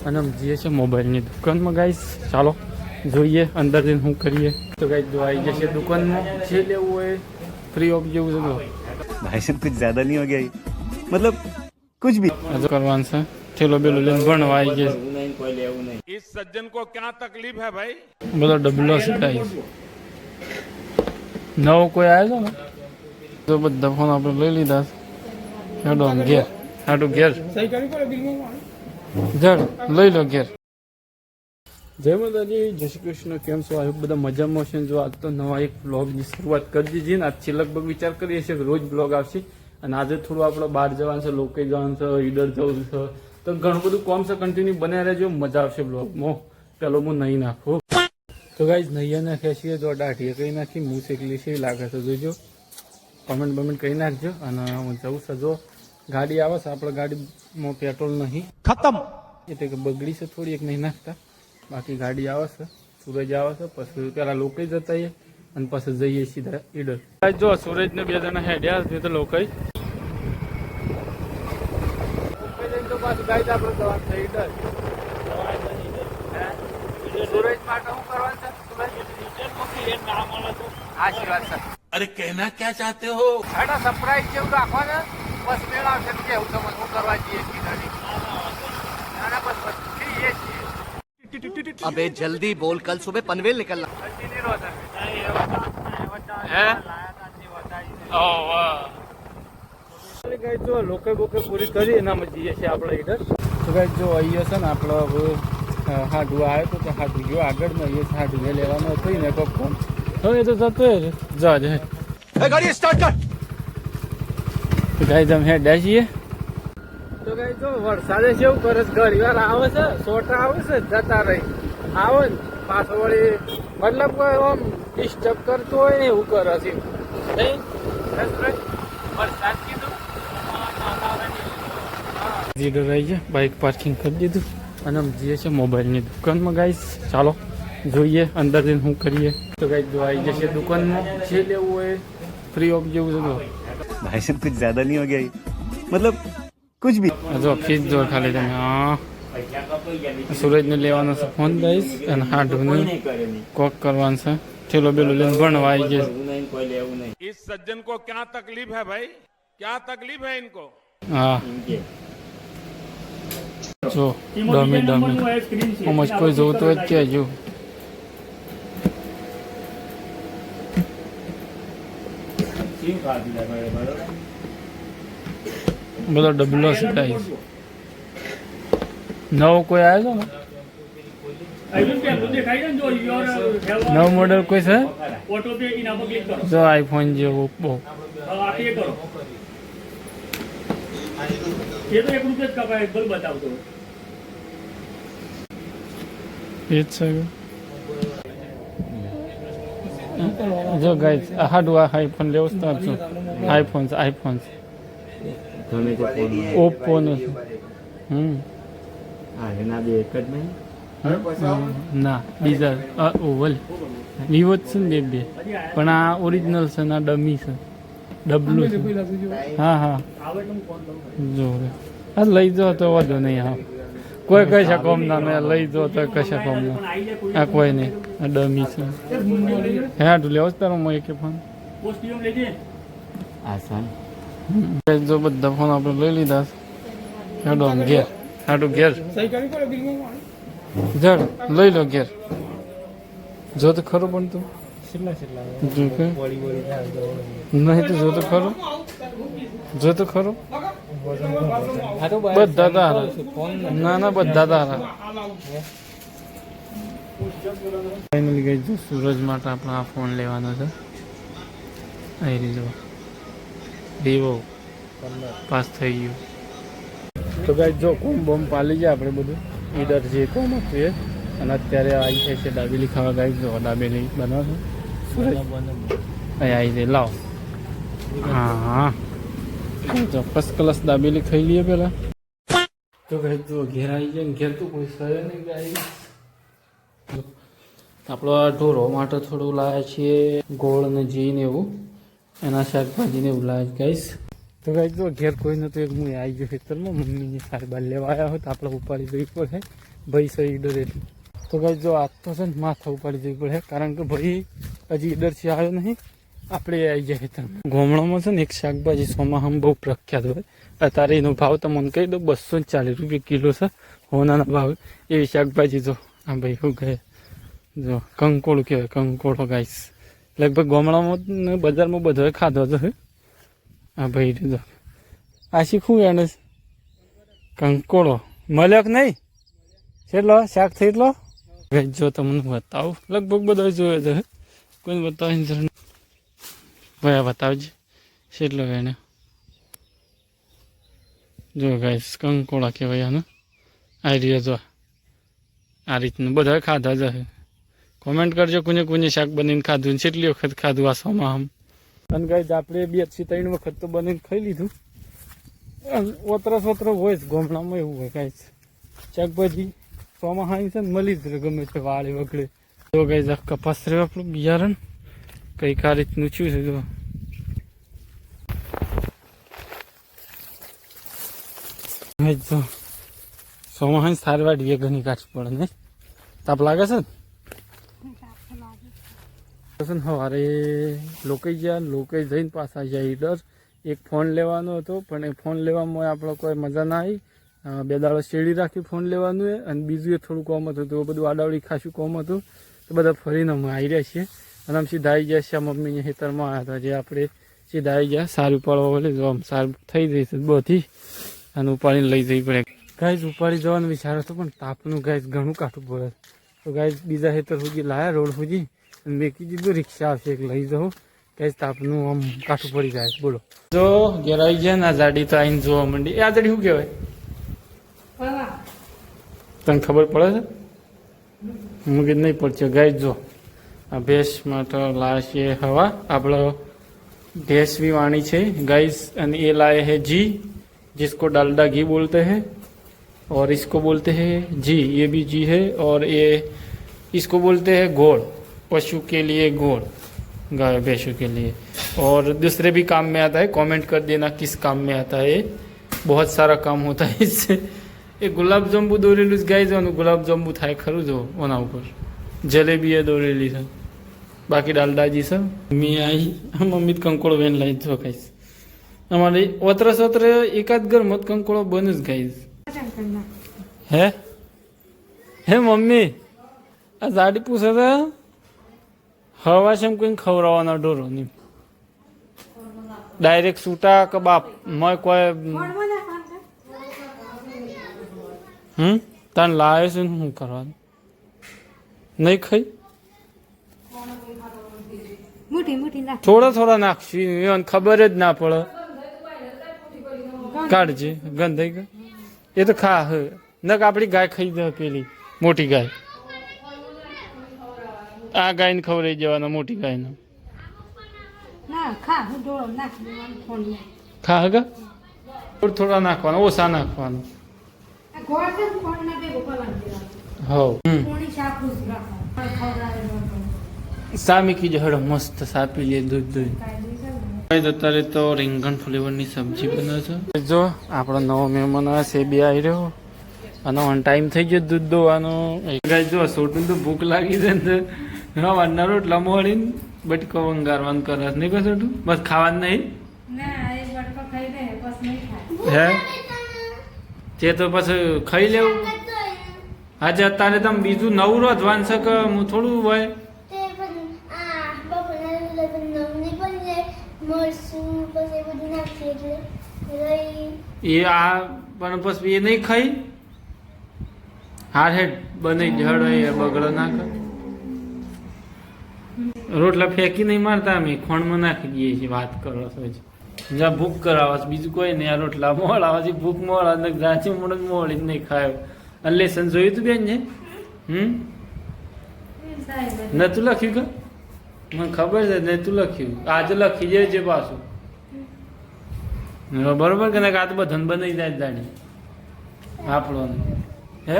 અને અમે જઈએ છીએ મોબાઈલની દુકાનમાં ગાઈસ ચાલો જોઈએ અંદર જઈને શું કરીએ તો ગાઈસ જો આવી જશે દુકાનમાં જે લેવું હોય ફ્રી ઓફ જેવું છે જો भाई साहब कुछ ज्यादा नहीं हो गया ये? मतलब कुछ भी હજુ કરવાનું છે થેલો બેલો લઈને ભણવા આવી ગયા इस सज्जन को क्या तकलीफ है भाई બધો ડબલો છે ગાઈસ નવો કોઈ આવ્યો છે ને તો બધા ફોન આપણે લઈ લીધા છે હેડો આમ ઘેર હાડું ઘેર જડ લઈ લો ઘેર. જય માતાજી, જય શ્રી કૃષ્ણ. કેમ છો? આ બધા મજામાં છે જો આજ તો નવા એક બ્લોગની શરૂઆત કરી દીધી ને આજથી લગભગ વિચાર કરીએ છીએ કે રોજ બ્લોગ આવશે. અને આજે થોડું આપણે બહાર જવાનું છે, લોકે જવાનું છે, ઈડર જવું છે. તો ઘણું બધું કોમ છે કન્ટિન્યુ બનાવી રહેજો, મજા આવશે બ્લોગમાં પેલો હું નહીં નાખું. તો ગાઈઝ નૈયા નાખ્યા છીએ, જો દાઢીએ કહી નાખી, મૂછ એકલી છે લાગે છે, જોજો. કમેન્ટ બમેન્ટ કહી નાખજો અને હું જવું છે, જો. ગાડી આવે છે આપણે ગાડીમાં પેટ્રોલ નહીં. ખતમ. એટલે કે બગડી છે થોડી એક નહીં નાખતા. બાકી ગાડી આવે છે સુરજ આવે છે પછી પેલા લોકો જતા અને પછી જઈએ સીધા ઈડર. જો સૂરજ ને બે જણા હેડ્યા છે તો લોકો અરે કહેના ક્યાં ચાહતે હો? સરપ્રાઈઝ જેવું રાખવાના? બસ મેળ આવશે તો કેવું તમને શું કરવા જઈએ સીધાની નાના બસ બસ જઈએ છીએ अबे जल्दी बोल कल सुबह पनवेल निकलना કંટીન્યુ રહો તમે હે ઓ વાહ ગાઈસ જો લોકે બોકે પૂરી કરી એનામાં જઈએ છીએ આપણે ઈડર તો ગાઈસ જો અહીંયા છે ને આપણો હવે હાડું આવ્યો તો તે હાડું ગયો આગળ ને અહીંયા હાડું લેવાનો હતો ને કોક ફોન હવે એ તો જતો જ જા જાય गाड़ी स्टार्ट कर તો ગાઈ તમે હે છીએ. તો ગાઈ જો વરસાદે કેવું કરે છે. ઘણી વાર આવે છે સોટા આવે છે જતા રહી. આવે ને. પાછો વળી મતલબ કોઈ આમ ડિસ્ટર્બ કરતો હોય ને એવું કરે છે. વરસાદ જીડો રહી છે. બાઇક પાર્કિંગ કરી દીધું. અને અમે જઈએ છીએ મોબાઈલની દુકાનમાં ગાઈશ ચાલો જોઈએ અંદર જઈને શું કરીએ. તો ગાઈ જો આવી જશે દુકાનમાં. જે લેવું હોય ફ્રી ઓફ જેવું છે भाई साहब कुछ ज्यादा नहीं हो गया ये? मतलब कुछ भी જો ફીસ જો ખાલી તમે હા સૂરજને લેવાનો છે ફોન દઈશ અને હાડુને કોક કરવાનું છે થેલો બેલો લઈને ભણવા આવી ગયા इस सज्जन को क्या तकलीफ है भाई क्या तकलीफ है इनको હા જો ડમી ડમી આમ જ કોઈ જોતું હોય કે જો બધો ડબલો નવો કોઈ આવ્યો છે ને નવ મોડલ કોઈ છે જો આઈફોન જેવો બહુ હવે આ પે કરો એ તો એક રૂપિયા જ કપાય બલ બતાવતો એ જ છે જો ગાઈસ આ હાડું આ આઈફોન લેવો છે તો આપજો. આઈફોન છે આઈફોન ઓપ્પો નો. હમ. ના બીજા આ ઓવલ. વિવો જ છે ને બે બે. પણ આ ઓરિજિનલ છે ને આ ડમી છે. ડબલું છે. હા હા. જો આ લઈ જાઓ તો વાંધો નહીં હા. કોઈ કહી શકો ના મેં લઈ જાઓ તો કહી શકો આ કોઈ નહીં. આ ડમી છે. હે હાડું લેવો જ તારો મય કે ફોન. આસાન જો બધા ફોન આપણે લઈ લીધા છે. હેડો આમ ઘેર. હાડું ઘેર. જડ લઈ લો ઘેર. જો તો ખરો પણ તું. નહીં તો જો તો ખરો. જો તો ખરો. બધા તારા ના ના બધા તારા ફાઇનલી ગઈ જો સૂરજ માટે આપણે આ ફોન લેવાનો છે. અહીં લીધો વિવો પાસ થઈ ગયું. તો ગાઈ જો કોમ બોમ પાલી જાય આપણે બધું? ઈડર જે કોમ હતું એ અને અત્યારે આવી જાય છે દાબેલી ખાવા ગાઈ જો દાબેલી બનાવશું સૂરજ અહીં આવી જાય. લાવ. હા હા. જો ફર્સ્ટ ક્લાસ દાબેલી ખાઈ લઈએ પેલા તો ગાઈ જો ઘેર આવી જાય ને ઘેર તો કોઈ સહે નહીં ગાઈ આપણો આ ઢોરો માટે થોડું લાવ્યા છીએ ગોળ ને જી ને એવું. એના શાકભાજીને એવું લાવે ગાઈશ તો ગાઈ તો ઘેર કોઈ નતું, એક હું આવી ગયો ખેતરમાં, મમ્મીની સારબાર લેવા આવ્યા હોય તો આપણે ઉપાડી દઈ પડે. ભાઈ સહી ઈડર એટલે. તો ભાઈ જો આજ તો છે ને માથા ઉપાડી દઈ પડે, કારણ કે ભાઈ હજી ઈડર છે આવ્યો નહીં. આપણે આવી જાય તમે. ગોમડામાં છે ને એક શાકભાજી સોમાહમ બહુ પ્રખ્યાત હોય. અત્યારે એનો ભાવ તમને કહી દો, બસો ને ચાલીસ રૂપિયા કિલો છે હોનાના ભાવ. એવી શાકભાજી જો, આ ભાઈ શું કહે? જો, કંકોળું કહેવાય, કંકોળો ગાઈસ. લગભગ ગામડામાં બજારમાં બધો ખાધો તો આ ભાઈ જો. આ શીખવું એને કંકોળો. મળ્યો કે નહીં? કેટલો શાક થઈ એટલો જો તમને બતાવું. લગભગ બધો જોયો છે કોઈ બતાવી ભાઈ બતાવજે કેટલો એને જો ગાઈસ કંકોળા કહેવાય આને આ રહ્યા જો આ રીતનું બધા ખાધા જ કોમેન્ટ કરજો કોને કોને શાક બનીને ખાધું કેટલી વખત ખાધું આ સોમાં આમ અને ગાઈસ આપણે બેથી ત્રણ વખત તો બનીને ખાઈ લીધું ઓતરસ ઓતરો હોય જ ગામડામાં એવું હોય ગાઈસ શાકભાજી સોમાં હાઈ છે ને મળી જ ગમે છે વાળી વગડે જો ગાઈસ કપાસ રહ્યો આપણું બિયારણ કંઈક આ રીતનું થયું છે જો જો સોમાં હાઈ ઘણી કાઢવી પડે ને તાપ લાગે છે ને સવારે લોકો ગયા લોકો જઈને પાછા જાય ડર એક ફોન લેવાનો હતો પણ એ ફોન લેવામાં આપણે કોઈ મજા ના આવી બે દાડો શેડી રાખી ફોન લેવાનું અને બીજું એ થોડું કોમ હતું તો બધું આડાવડી ખાસું કોમ હતું તો બધા ફરીને અમે આવી રહ્યા છીએ અને આમ સીધા આવી ગયા છે. મમ્મીને ખેતરમાં આવ્યા હતા. જે આપણે સીધા આવી ગયા. સારું પડવા વળે જો આમ સારું થઈ જઈ છે બધી. અને ઉપાડીને લઈ જવી પડે. ગાઈઝ ઉપાડી જવાનો વિચાર હતો પણ તાપનું ગાઈઝ ઘણું કાઠું પડે તો ગાઈઝ બીજા ખેતર સુધી લાયા રોડ સુધી. અને મેં કીધું રિક્ષા આવશે એક લઈ જાઉં ગાઈઝ તાપનું આમ કાઠું પડી જાય. બોલો. જો ઘેર આવી ગયા ને આ જાડી તો આવીને જોવા માંડી. એ આ જાડી શું કહેવાય? તને ખબર પડે છે? કીધું નહીં પડશે. ગાય જો. આ ભેંસ માટે લાવે છે હવા આપણો ભેંસ भी वाणी છે गाइस અને ये लाए है जी जिसको डालडा घी बोलते हैं और इसको बोलते हैं जी ये भी जी है और ये इसको बोलते हैं गोड़ पशु के लिए गोड़ गाय भैंसों के लिए और दूसरे भी काम में आता है कमेंट कर देना किस काम में आता है ये बहुत सारा काम होता है इससे એ ગુલાબ જાંબુ દોરેલું જ ગાઈ જવાનું ગુલાબ જાંબુ થાય ખરું જો ઓના ઉપર જલેબી એ દોરેલી છે બાકી ડાલડાજી છે. મી આવી મમ્મી કંકોળો વેન લઈ જો ખાઈશ અમારે ઓતરસ ઓતરે એકાદ ઘર મત કંકોળો બન જ ગાઈશ હે? હે મમ્મી? આ જાડી પૂછે છે હવા છે એમ કોઈ ખવડાવવાના ડોરો નહીં. ડાયરેક્ટ છૂટા કે બાપ મય કોઈ હમ? તને લાવે છે શું કરવાનું? નહીં ખાઈ? મોટી મોટી નાખ. થોડા થોડા નાખશી એને ખબર જ ના પડે. કાઢજે ગંધાઈ ગયો. એ તો ખા હ નક આપણી ગાય ખાઈ દે પેલી મોટી ગાય. આ ગાયને ખવડાવી જવાના મોટી ગાયને. ના ખા દેવાનું હગા થોડા થોડા નાખવાના ઓછા નાખવાના. દેવાનું હવ. સામી કી હેડો મસ્ત સાપી લે દૂધ દૂધ. અત્યારે તો રીંગણ ફ્લેવરની સબ્જી બને છે. જો આપણો નવો મહેમાન આવે છે બે આવી રહ્યો. અને ઓન ટાઈમ થઈ ગયો દૂધ દોવાનો. ગાઈસ જો સોટું તો ભૂખ લાગી છે ને. હા વારના રોટ મોડીને બટકો વંગારવાનું કરે છે. નહીં કહો છોટું બસ ખાવાનું નહીં? ના એક બટકો ખાઈ લે બસ નહીં ખાય. હે? તે તો પછી ખાઈ લેવું. આજે અત્યારે તમે બીજું નવું રોધવાનું છે કે હું થોડું હોય તે પણ આ બપોરના લગન નવની પણ લે મરચું પછી એ આ પણ પછી એ નહીં ખાઈ? હાર હેડ બને જડ એ બગડો ના કર રોટલા ફેંકી નહીં મારતા અમે, ખોણમાં નાખી દઈએ છીએ, વાત કરો છો જ્યાં ભૂખ કરાવો બીજું કોઈ નહીં, આ રોટલા મોડ આવે ભૂખ મોડ આવે ગાચી મોડી જ નહીં ખાયો. અને લેસન જોયું તું બેન છે હમ? નતું લખ્યું કે? મને ખબર છે, નતું લખ્યું. આજે લખી છે પાછું. બરોબર કે આ તો ધન બનાવી જાય દાડી આપણો હે?